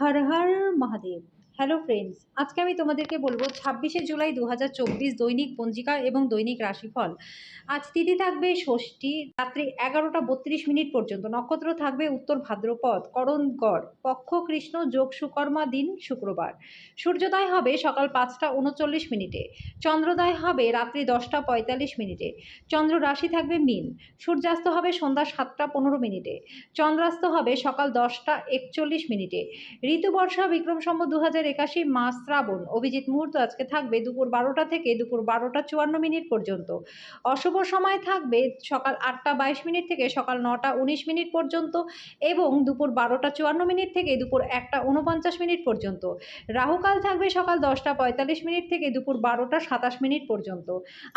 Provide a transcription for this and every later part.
हर हर Mahadev. Hello friends আজকে আমি তোমাদেরকে বলব ছাব্বিশে জুলাই দু হাজার চব্বিশ দৈনিক পঞ্জিকা এবং দৈনিক রাশিফল। আজ তিথি থাকবে ষষ্ঠী, রাত্রি এগারোটা বত্রিশ মিনিট পর্যন্ত। নক্ষত্র থাকবে উত্তর ভাদ্রপদ করণগড় পক্ষ কৃষ্ণ, যোগ সুকর্মা, দিন শুক্রবার। সূর্যোদয় হবে সকাল পাঁচটা উনচল্লিশ মিনিটে। চন্দ্রোদয় হবে রাত্রি দশটা পঁয়তাল্লিশ মিনিটে। চন্দ্র রাশি থাকবে মিন। সূর্যাস্ত হবে সন্ধ্যা সাতটা পনেরো মিনিটে। চন্দ্রাস্ত হবে সকাল দশটা একচল্লিশ মিনিটে। ঋতুবর্ষা বিক্রম সম্বত দু হাজার একাশি মাস শ্রাবণ। অভিজিৎ মুহূর্ত আজকে থাকবে দুপুর বারোটা থেকে দুপুর বারোটা চুয়ান্ন মিনিট পর্যন্ত। অশুভ সময় থাকবে সকাল আটটা বাইশ মিনিট থেকে সকাল নটা উনিশ মিনিট পর্যন্ত এবং দুপুর বারোটা চুয়ান্ন মিনিট থেকে দুপুর একটা উনপঞ্চাশ মিনিট পর্যন্ত। রাহুকাল থাকবে সকাল দশটা পঁয়তাল্লিশ মিনিট থেকে দুপুর বারোটা সাতাশ মিনিট পর্যন্ত।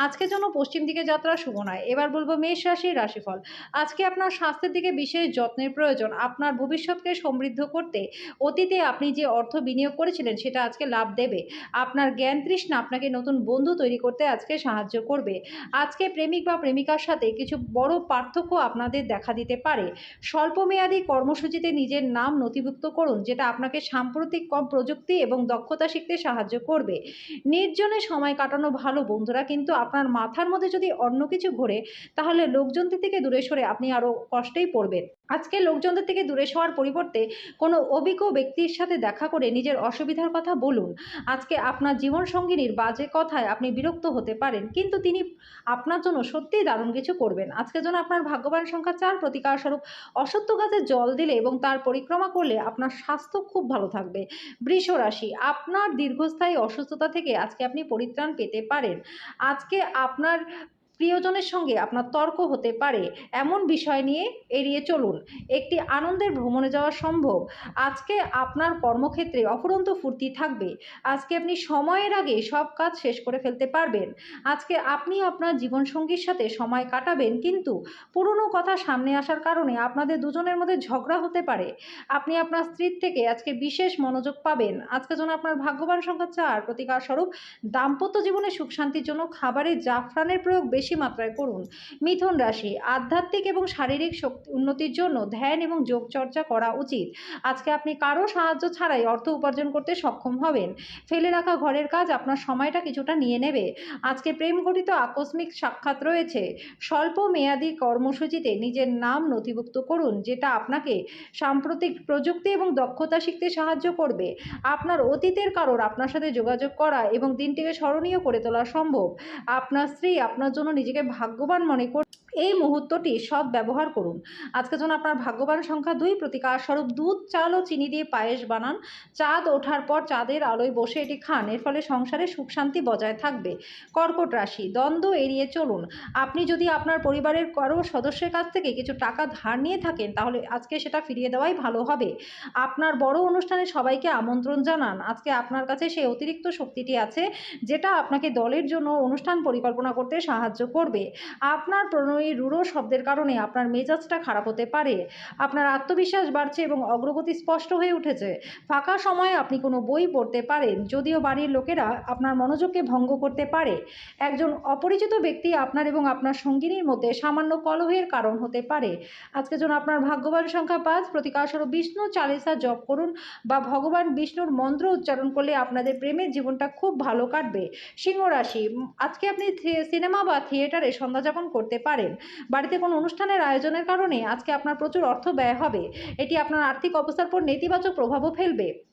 আজকে জন্য পশ্চিম দিকে যাত্রা শুভ নয়, এবার বলব মেষ রাশির রাশিফল। আজকে আপনার স্বাস্থ্যের দিকে বিশেষ যত্নের প্রয়োজন। আপনার ভবিষ্যৎকে সমৃদ্ধ করতে অতীতে আপনি যে অর্থ বিনিয়োগ করেছিলেন সেটা আজকে লাভ দেবে। আপনার জ্ঞান তৃষ্ণা আপনাকে নতুন বন্ধু তৈরি করতে আজকে সাহায্য করবে। আজকে প্রেমিক বা প্রেমিকার সাথে কিছু বড় পার্থক্য আপনাদের দেখা দিতে পারে। স্বল্পমেয়াদী কর্মসূচিতে নিজের নাম নথিভুক্ত করুন, যেটা আপনাকে সাম্প্রতিক কম প্রযুক্তি এবং দক্ষতা শিখতে সাহায্য করবে। নির্জনে সময় কাটানো ভালো বন্ধুরা, কিন্তু আপনার মাথার মধ্যে যদি অন্য কিছু ঘোরে, তাহলে লোকজনদের থেকে দূরে সরে আপনি আরও কষ্টেই পড়বেন। আজকে লোকজনদের থেকে দূরে সরার পরিবর্তে কোনো অভিজ্ঞ ব্যক্তির সাথে দেখা করে নিজের অসুবিধার কথা বলুন। আজকে আপনার জীবনসঙ্গিনীর বাজে কথায় আপনি বিরক্ত হতে পারেন, কিন্তু তিনি আপনার জন্য সত্যিই দারুণ কিছু করবেন। আজকের জন্য আপনার ভাগ্যবান সংখ্যা চার, প্রতিকার স্বরূপ অসত্য গাছে জল দিলে এবং তার পরিক্রমা করলে আপনার স্বাস্থ্য খুব ভালো থাকবে। বৃষ রাশি, আপনার দীর্ঘস্থায়ী অসুস্থতা থেকে আজকে আপনি পরিত্রাণ পেতে পারেন। আজকে আপনার প্রিয়জনের সঙ্গে আপনার তর্ক হতে পারে। এমন বিষয় নিয়ে এড়িয়ে চলুন। একটি আনন্দের ভ্রমণে যাওয়া সম্ভব। আজকে আপনার কর্মক্ষেত্রে অফুরন্ত ফুর্তি থাকবে। আজকে আপনি সময়ের আগে সব কাজ শেষ করে ফেলতে পারবেন। আজকে আপনি আপনার জীবনসঙ্গীর সাথে সময় কাটাবেন, কিন্তু পুরনো কথা সামনে আসার কারণে আপনাদের দুজনের মধ্যে ঝগড়া হতে পারে। আপনি আপনার স্ত্রীর থেকে আজকে বিশেষ মনোযোগ পাবেন। আজকে যেন আপনার ভাগ্যবান সংখ্যা চার। প্রতিকার স্বরূপ দাম্পত্য জীবনে সুখ শান্তির জন্য খাবারে জাফরানের প্রয়োগ বেশি মাত্রায় করুন। মিথুন রাশি, আধ্যাত্মিক এবং শারীরিক শক্তি উন্নতির জন্য ধ্যান এবং যোগচর্চা করা উচিত। আজকে আপনি কারও সাহায্য ছাড়াই অর্থ উপার্জন করতে সক্ষম হবেন। ফেলে রাখা ঘরের কাজ আপনার সময়টা কিছুটা নিয়ে নেবে। আজকে প্রেম ঘটিত আকস্মিক সাক্ষাৎ রয়েছে। স্বল্প মেয়াদী কর্মসূচিতে নিজের নাম নথিভুক্ত করুন, যেটা আপনাকে সাম্প্রতিক প্রযুক্তি এবং দক্ষতা শিখতে সাহায্য করবে। আপনার অতীতের কারোর আপনার সাথে যোগাযোগ করা এবং দিনটিকে স্মরণীয় করে তোলা সম্ভব। আপনার স্ত্রী আপনার জন্য নিজেকে ভাগ্যবান মনে করে এই মুহূর্তটি সব ব্যবহার করুন। আজকে যেন আপনার ভাগ্যবান সংখ্যা দুই, প্রতিকার স্বরূপ দুধ, চাল ও চিনি দিয়ে পায়েস বানান, চাঁদ ওঠার পর চাঁদের আলোয় বসে এটি খান, এর ফলে সংসারে সুখ শান্তি বজায় থাকবে। কর্কট রাশি, দ্বন্দ্ব এড়িয়ে চলুন। আপনি যদি আপনার পরিবারের কারও সদস্যের কাছ থেকে কিছু টাকা ধার নিয়ে থাকেন, তাহলে আজকে সেটা ফিরিয়ে দেওয়াই ভালো হবে। আপনার বড় অনুষ্ঠানে সবাইকে আমন্ত্রণ জানান। আজকে আপনার কাছে সেই অতিরিক্ত শক্তিটি আছে, যেটা আপনাকে দলের জন্য অনুষ্ঠান পরিকল্পনা করতে সাহায্য করবে। আপনার প্রণয়ী রূঢ় শব্দের কারণে আপনার মেজাজটা খারাপ হতে পারে। আপনার আত্মবিশ্বাস বাড়ছে এবং অগ্রগতি স্পষ্ট হয়ে উঠেছে। ফাঁকা সময়ে আপনি কোনো বই পড়তে পারেন, যদিও বাড়ির লোকেরা আপনার মনোযোগকে ভঙ্গ করতে পারে। একজন অপরিচিত ব্যক্তি আপনার এবং আপনার সঙ্গিনীর মধ্যে সামান্য কলহের কারণ হতে পারে। আজকে যেন আপনার ভাগ্যবান সংখ্যা পাঁচ প্রতিকারস্বরূপ বিষ্ণু, চালিসা জপ করুন বা ভগবান বিষ্ণুর মন্ত্র উচ্চারণ করলে আপনাদের প্রেমের জীবনটা খুব ভালো কাটবে। সিংহ রাশি আজকে আপনি সিনেমা বা থিয়েটারে সন্ধ্যা যাপন করতে পারেন। বাড়িতে কোনো অনুষ্ঠানের আয়োজনের কারণে আজকে আপনার প্রচুর অর্থ ব্যয় হবে। এটি আপনার আর্থিক অবস্থার উপর নেতিবাচক প্রভাবও ফেলবে।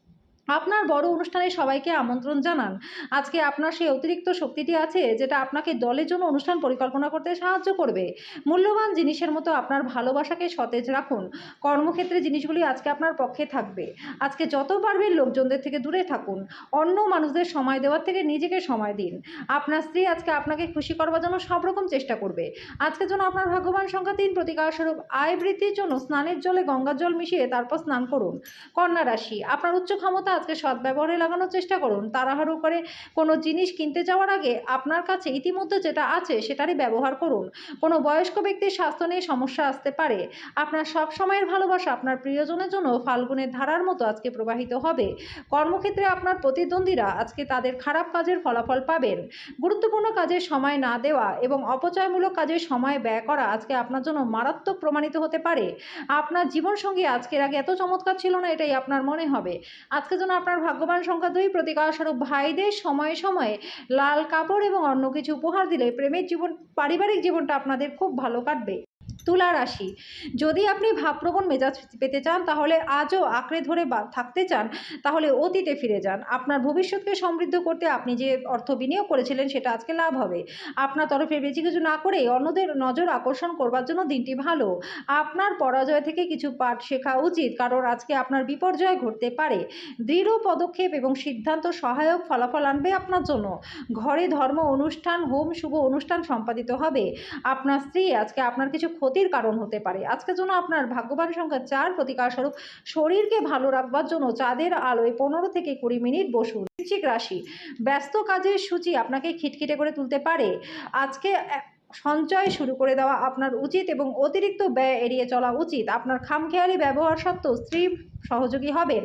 আপনার বড় অনুষ্ঠানে সবাইকে আমন্ত্রণ জানান। আজকে আপনার সেই অতিরিক্ত শক্তিটি আছে, যেটা আপনাকে দলের জন্য অনুষ্ঠান পরিকল্পনা করতে সাহায্য করবে। মূল্যবান জিনিসের মতো আপনার ভালোবাসাকে সতেজ রাখুন। কর্মক্ষেত্রে জিনিসগুলি আজকে আপনার পক্ষে থাকবে। আজকে যত পারবেন লোকজনদের থেকে দূরে থাকুন। অন্য মানুষদের সময় দেওয়ার থেকে নিজেকে সময় দিন। আপনার স্ত্রী আজকে আপনাকে খুশি করবার জন্য সব রকম চেষ্টা করবে। আজকের জন্য আপনার ভাগ্যবান সংখ্যা তিন প্রতিকার স্বরূপ আয় বৃদ্ধির জন্য স্নানের জলে গঙ্গার জল মিশিয়ে তারপর স্নান করুন। কন্যা রাশি, আপনার উচ্চ ক্ষমতা আজকে সদ্ব্যবহারে লাগানোর চেষ্টা করুন। তাড়াহুড়ো করে কোনো জিনিস কিনতে যাওয়ার আগে আপনার কাছে ইতিমধ্যে যেটা আছে সেটারই ব্যবহার করুন। কোনো বয়স্ক ব্যক্তির স্বাস্থ্য নিয়ে সমস্যা আসতে পারে। আপনার সব সময়ের ভালোবাসা আপনার প্রিয়জনের জন্য ফাল্গুনের ধারার মতো আজকে প্রবাহিত হবে। কর্মক্ষেত্রে আপনার প্রতিদ্বন্দ্বীরা আজকে তাদের খারাপ কাজের ফলাফল পাবেন। গুরুত্বপূর্ণ কাজে সময় না দেওয়া এবং অপচয়মূলক কাজে সময় ব্যয় করা আজকে আপনার জন্য মারাত্মক প্রমাণিত হতে পারে। আপনার জীবনসঙ্গী আজকের আগে এত চমৎকার ছিল না, এটাই আপনার মনে হবে। আজকে যেন আপনার ভাগ্যবান সংখ্যা দুই। প্রতিকারস্বরূপ ভাইদের সময়ে সময়ে লাল কাপড় এবং অন্য কিছু উপহার দিলে প্রেমের জীবন, পারিবারিক জীবনটা আপনাদের খুব ভালো কাটবে। তুলা রাশি। যদি আপনি ভাবপ্রবণ মেজাজ পেতে চান, তাহলে আজও আঁকড়ে ধরে থাকতে চান, তাহলে অতীতে ফিরে যান। আপনার ভবিষ্যৎকে সমৃদ্ধ করতে আপনি যে অর্থ বিনিয়োগ করেছিলেন, সেটা আজকে লাভ হবে। আপনার তরফে বেশি কিছু না করে অন্যদের নজর আকর্ষণ করবার জন্য দিনটি ভালো। আপনার পরাজয় থেকে কিছু পাঠ শেখা উচিত, কারণ আজকে আপনার বিপর্যয় ঘটতে পারে। দৃঢ় পদক্ষেপ এবং সিদ্ধান্ত সহায়ক ফলাফল আনবে আপনার জন্য। ঘরে ধর্ম অনুষ্ঠান, হোম, শুভ অনুষ্ঠান সম্পাদিত হবে। আপনার স্ত্রী আজকে আপনার কিছু ক্ষতির কারণ হতে পারে। আজকের জন্য আপনার ভাগ্যবান সংখ্যা চার। প্রতিকার স্বরূপ শরীরকে ভালো রাখবার জন্য চাঁদের আলোয় পনেরো থেকে কুড়ি মিনিট বসুন। বৃশ্চিক রাশি, ব্যস্ত কাজের সূচি আপনাকে খিটখিটে করে তুলতে পারে। আজকে সঞ্চয় শুরু করে দেওয়া আপনার উচিত এবং অতিরিক্ত ব্যয় এড়িয়ে চলা উচিত। আপনার খামখেয়ালি ব্যবহার সত্ত্বেও স্ত্রী সহযোগী হবেন।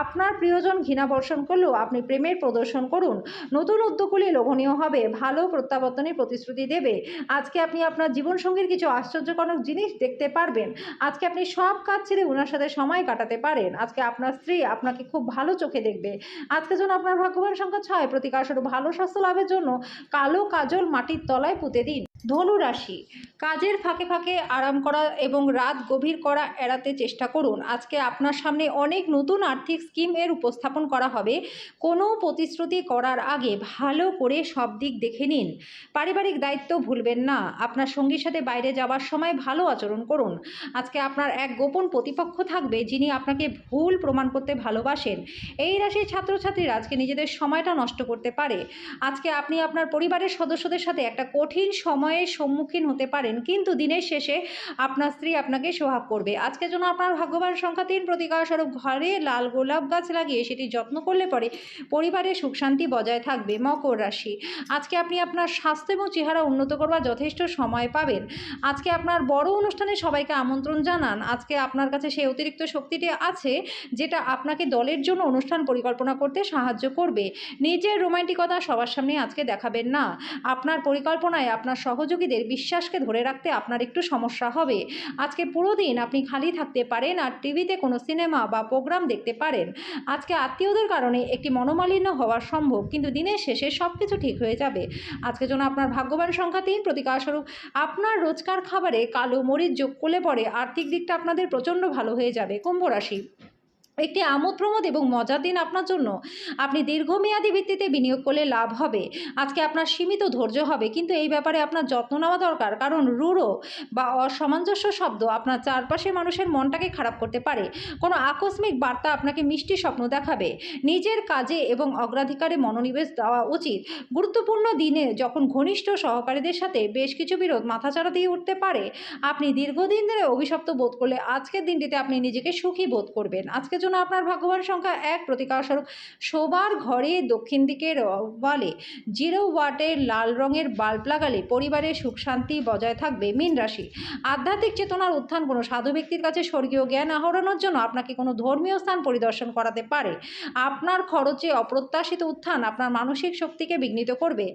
আপনার প্রিয়জন ঘৃণা বর্ষণ করলেও আপনি প্রেমের প্রদর্শন করুন। নতুন উদ্যোগগুলি লোভনীয় হবে, ভালো প্রত্যাবর্তনের প্রতিশ্রুতি দেবে। আজকে আপনি আপনার জীবনসঙ্গীর কিছু আশ্চর্যজনক জিনিস দেখতে পারবেন। আজকে আপনি সব কাজ ছেড়ে ওনার সাথে সময় কাটাতে পারেন। আজকে আপনার স্ত্রী আপনাকে খুব ভালো চোখে দেখবে। আজকে জন্য আপনার ভাগ্যবান সংখ্যা ছয় প্রতিকারস্বরূপ ভালো স্বাস্থ্য লাভের জন্য কালো কাজল মাটির তলায় পুঁতে দিন। ধনু রাশি, কাজের ফাঁকে ফাঁকে আরাম করা এবং রাত গভীর করা এড়াতে চেষ্টা করুন। আজকে আপনার সামনে অনেক নতুন আর্থিক স্কিম এর উপস্থাপন করা হবে। কোনো প্রতিশ্রুতি করার আগে ভালো করে সব দিক দেখে নিন। পারিবারিক দায়িত্ব ভুলবেন না। আপনার সঙ্গীর সাথে বাইরে যাওয়ার সময় ভালো আচরণ করুন। আজকে আপনার এক গোপন প্রতিপক্ষ থাকবে যিনি আপনাকে ভুল প্রমাণ করতে ভালোবাসেন। এই রাশির ছাত্রছাত্রীরা আজকে নিজেদের সময়টা নষ্ট করতে পারে। আজকে আপনি আপনার পরিবারের সদস্যদের সাথে একটা কঠিন সময়ের সম্মুখীন হতে পারেন, কিন্তু দিনের শেষে আপনার স্ত্রী আপনাকে সোহাগ করবে। আজকের জন্য আপনার ভাগ্যবান সংখ্যা তিন প্রতিকারস্বরূপ ঘরে লাল গোলাপ গাছ লাগিয়ে সেটি যত্ন করলে পরে পরিবারে সুখ শান্তি বজায় থাকবে মকর রাশি। আজকে আপনি আপনার স্বাস্থ্য এবং চেহারা উন্নত করবার যথেষ্ট সময় পাবেন। আজকে আপনার বড় অনুষ্ঠানে সবাইকে আমন্ত্রণ জানান। আজকে আপনার কাছে সেই অতিরিক্ত শক্তিটি আছে যেটা আপনাকে দলের জন্য অনুষ্ঠান পরিকল্পনা করতে সাহায্য করবে। নিজের রোমান্টিকতা সবার সামনে আজকে দেখাবেন না। আপনার পরিকল্পনায় আপনার সহযোগীদের বিশ্বাসকে ধরে রাখতে আপনার একটু সমস্যা হবে। আজকে পুরো দিন আপনি খালি থাকতে পারেন আর টিভিতে কোনো সিনেমা বা প্রোগ্রাম দেখতে পারেন। আজকে আত্মীয়দের কারণে একটি মনোমালিন্য হওয়া সম্ভব, কিন্তু দিনের শেষে সব কিছু ঠিক হয়ে যাবে। আজকের জন্য আপনার ভাগ্যবান সংখ্যা তিন। প্রতিকারস্বরূপ আপনার রোজকার খাবারে কালো মরিচ যোগ করলে পরে আর্থিক দিকটা আপনাদের প্রচণ্ড ভালো হয়ে যাবে। কুম্ভ রাশি। একটি আমোদ প্রমোদ এবং মজার দিন আপনার জন্য। আপনি দীর্ঘমেয়াদী ভিত্তিতে বিনিয়োগ করলে লাভ হবে। আজকে আপনার সীমিত ধৈর্য হবে, কিন্তু এই ব্যাপারে আপনার যত্ন নেওয়া দরকার। কারণ রূঢ় বা অসামঞ্জস্য শব্দ আপনার চারপাশের মানুষের মনটাকে খারাপ করতে পারে। কোনো আকস্মিক বার্তা আপনাকে মিষ্টি স্বপ্ন দেখাবে। নিজের কাজে এবং অগ্রাধিকারে মনোনিবেশ দেওয়া উচিত। গুরুত্বপূর্ণ দিনে যখন ঘনিষ্ঠ সহকারীদের সাথে বেশ কিছু বিরোধ মাথাচাড়া দিয়ে উঠতে পারে, আপনি দীর্ঘদিন ধরে অভিশপ্ত বোধ করলে আজকের দিনটিতে আপনি নিজেকে সুখী বোধ করবেন। আজকের আপনার ভাগ্যবান সংখ্যা এক প্রতিকারস্বরূপ। শোবার ঘরে দক্ষিণ দিকের ওয়ালে জিরো ওয়াটের লাল রঙের বাল্ব লাগালে পরিবারের সুখ শান্তি বজায় থাকবে মীন রাশি। আধ্যাত্মিক চেতনার উত্থান কোনো সাধু ব্যক্তির কাছে স্বর্গীয় জ্ঞান আহরণের জন্য আপনাকে কোনো ধর্মীয় স্থান পরিদর্শন করাতে পারে। আপনার খরচে অপ্রত্যাশিত উত্থান আপনার মানসিক শক্তিকে বিঘ্নিত করবে।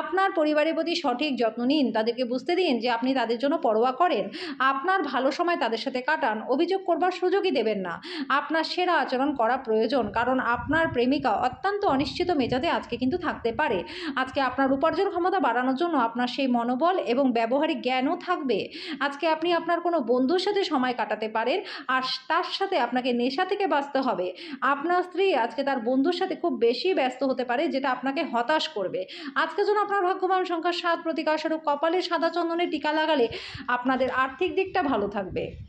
আপনার পরিবারের প্রতি সঠিক যত্ন নিন। তাদেরকে বুঝতে দিন যে আপনি তাদের জন্য পরোয়া করেন। আপনার ভালো সময় তাদের সাথে কাটান। অভিযোগ করবার সুযোগই দেবেন না। আপনার সেরা আচরণ করা প্রয়োজন। কারণ আপনার প্রেমিকা অত্যন্ত অনিশ্চিত মেজাজে আজকে কিন্তু থাকতে পারে। আজকে আপনার উপার্জন ক্ষমতা বাড়ানোর জন্য আপনার সেই মনোবল এবং ব্যবহারিক জ্ঞানও থাকবে। আজকে আপনি আপনার কোনো বন্ধুর সাথে সময় কাটাতে পারেন আর তার সাথে আপনাকে নেশা থেকে বাঁচতে হবে। আপনার স্ত্রী আজকে তার বন্ধুর সাথে খুব বেশি ব্যস্ত হতে পারে যেটা আপনাকে হতাশ করবে। আজকে জন্য আপনার ভাগ্যবান সংখ্যা সাত প্রতিকারস্বরূপ কপালে সাদা চন্দনের টিকা লাগালে আপনাদের আর্থিক দিকটা ভালো থাকবে।